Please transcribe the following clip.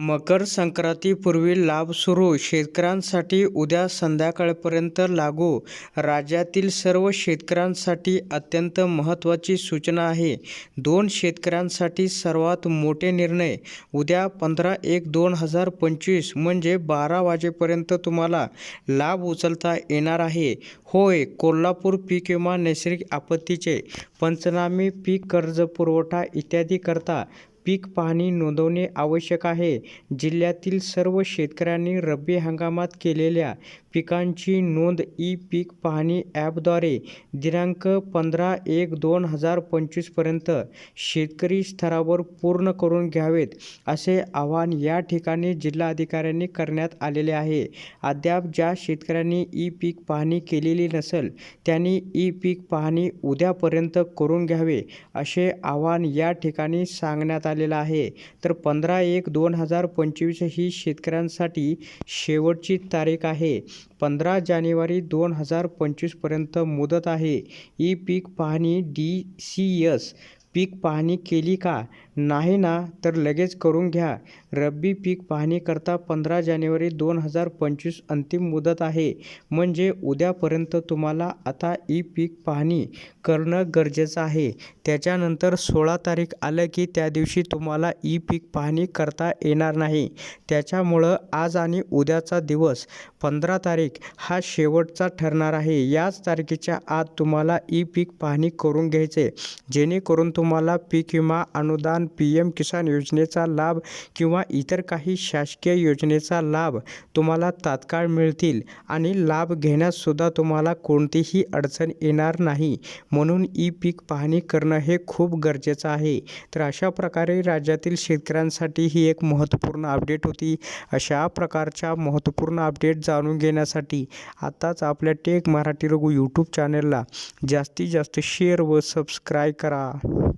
मकर संक्रांतीपूर्वी लाभ सुरू. शेतकऱ्यांसाठी उद्या संध्याकाळपर्यंत लागू. राज्यातील सर्व शेतकऱ्यांसाठी अत्यंत महत्त्वाची सूचना आहे. दोन शेतकऱ्यांसाठी सर्वात मोठे निर्णय उद्या पंधरा एक दोन हजार पंचवीस म्हणजे बारा वाजेपर्यंत तुम्हाला लाभ उचलता येणार आहे. होय कोल्हापूर पीक विमा नैसर्गिक आपत्तीचे पंचनामे पीक कर्ज पुरवठा इत्यादी करता पीक पाहणी नोंदवणे आवश्यक आहे. जिल्ह्यातील सर्व शेतकऱ्यांनी रब्बी हंगामात केलेल्या पिकांची नोंद ई पीक पाहणी ॲपद्वारे दिनांक पंधरा एक दोन हजार पंचवीसपर्यंत शेतकरी स्तरावर पूर्ण करून घ्यावेत असे आवाहन या ठिकाणी जिल्हाधिकाऱ्यांनी करण्यात आलेले आहे. अद्याप ज्या शेतकऱ्यांनी ई पीक पाहणी केलेली नसेल त्यांनी ई पीक पाहणी उद्यापर्यंत करून घ्यावे असे आवाहन या ठिकाणी सांगण्यात आलेलं आहे. तर पंधरा एक दोन हजार पंचवीस ही शेतकऱ्यांसाठी शेवटची तारीख आहे. पंधरा जानेवारी दोन हजार पंचवीसपर्यंत मुदत आहे. ई पीक पाहणी डी सी एस पीक पाहणी केली का? नाही ना तर लगेच करून घ्या. रब्बी पीक पाहणीकरता पंधरा जानेवारी दोन हजार पंचवीस अंतिम मुदत आहे. म्हणजे उद्यापर्यंत तुम्हाला आता ई पीक पाहणी करणं गरजेचं आहे. त्याच्यानंतर सोळा तारीख आलं की त्या दिवशी तुम्हाला ई पीक पाहणी करता येणार नाही. त्याच्यामुळं आज आणि उद्याचा दिवस पंधरा तारीख हा शेवटचा ठरणार आहे. याच तारखेच्या आत तुम्हाला ई पीक पाहणी करून घ्यायचे. जेणेकरून तुम्हाला पीक विमा अनुदान पी एम किसान योजनेचा लाभ किंवा इतर काही शासकीय योजनेचा लाभ तुम्हाला तात्काळ मिळतील आणि लाभ घेण्याससुद्धा तुम्हाला कोणतीही अडचण येणार नाही. म्हणून ई पीक पाहणी करणं हे खूप गरजेचं आहे. तर अशा प्रकारे राज्यातील शेतकऱ्यांसाठी ही एक महत्त्वपूर्ण अपडेट होती. अशा प्रकारच्या महत्त्वपूर्ण अपडेट जाणून घेण्यासाठी आत्ताच आपल्या टेक मराठी रघु यूट्यूब चॅनलला जास्तीत जास्त शेअर व सबस्क्राईब करा.